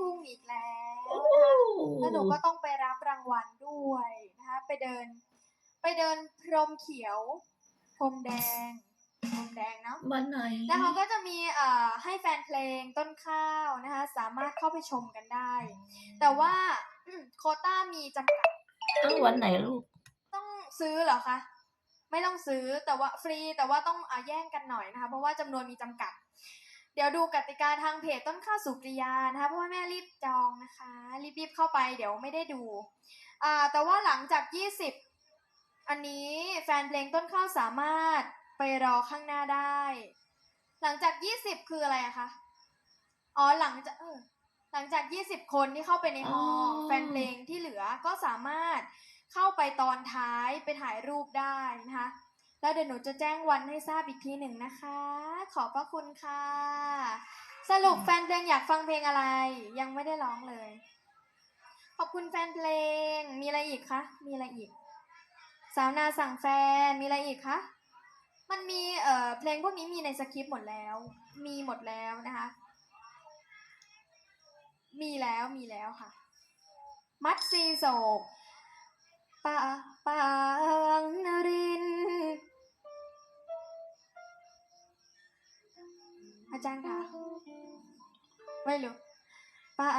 ทุ่งอีกแล้วโอ้นะคะแล้วหนูก็ต้องไปรับรางวัลด้วยนะคะ ไปเดิน ไปเดินพรมเขียว พรมแดง พรมแดงเนาะ วันไหน แล้วเขาก็จะมีเอ่อให้แฟนเพลงต้นข้าวนะคะ สามารถเข้าไปชมกันได้ แต่ว่าอืมโควต้ามีจำกัดเอ้าวันไหนลูก ต้องซื้อเหรอคะ ไม่ต้องซื้อแต่ว่าฟรีแต่ว่าต้องอาแย่งกันหน่อยนะคะ เพราะว่าจำนวนมีจำกัด เดี๋ยวดูกติกาทางเพจต้นข้าวสุกริยานะคะเพราะว่าแม่รีบจองนะคะ รีบๆเข้าไปเดี๋ยวไม่ได้ดูอ่าแต่ว่าหลังจาก 20 อันนี้แฟนเพลงต้นข้าวสามารถไปรอข้างหน้าได้ หลังจาก 20 คืออะไรอะคะอ๋อหลังจากเออหลังจาก 20 คนที่เข้าไปในฮอลล์อ๋อแฟนเพลงที่เหลือก็สามารถเข้าไปตอนท้ายไปถ่ายรูปได้นะคะ แล้วเดี๋ยวหนูจะแจ้งวันให้ทราบอีกทีหนึ่งนะคะ ขอบพระคุณค่ะ สรุปแฟนเพลงอยากฟังเพลงอะไร ยังไม่ได้ร้องเลย ขอบคุณแฟนเพลง มีอะไรอีกคะ มีอะไรอีก สาวนาสั่งแฟน มีอะไรอีกคะ มันมีเอ่อเพลงพวกนี้มีในสคริปต์หมดแล้ว มีหมดแล้วนะคะ มีแล้วมีแล้วค่ะ มัดซีโศกปะปางนริน อาจารย์คะไม่รู้ปา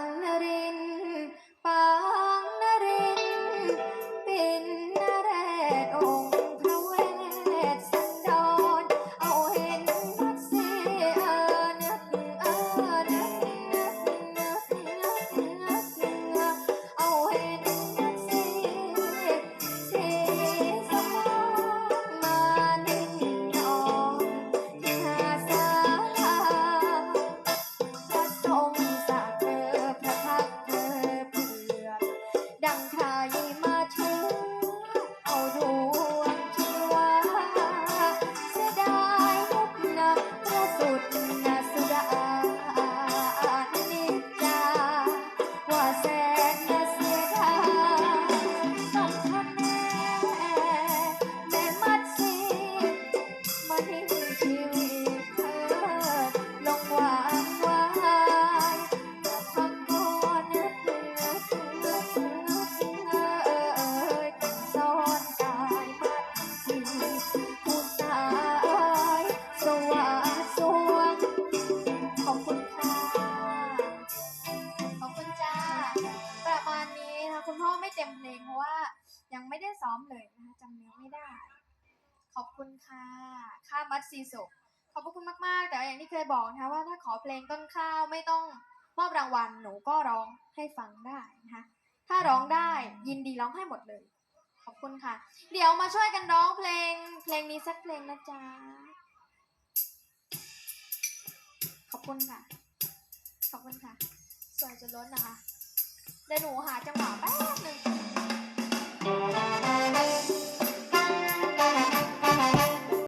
งนรินทร์ปา เต็มเพลงเพราะว่ายังไม่ได้ซ้อมเลยนะคะจำเนื้อไม่ได้ ขอบคุณค่ะค่ามัดซีสุขอบคุณมาก ๆ แต่อย่างที่เคยบอกนะคะว่าถ้าขอเพลงต้นข้าวไม่ต้องมอบรางวัลหนูก็ร้องให้ฟังได้นะคะถ้าร้องได้ยินดีร้องให้หมดเลย ขอบคุณค่ะ เดี๋ยวมาช่วยกันร้องเพลง เพลงนี้สักเพลงนะจ๊ะขอบคุณค่ะ ขอบคุณค่ะสวยจนล้นนะคะเดี๋ยวหนูหาจังหวะแป๊บ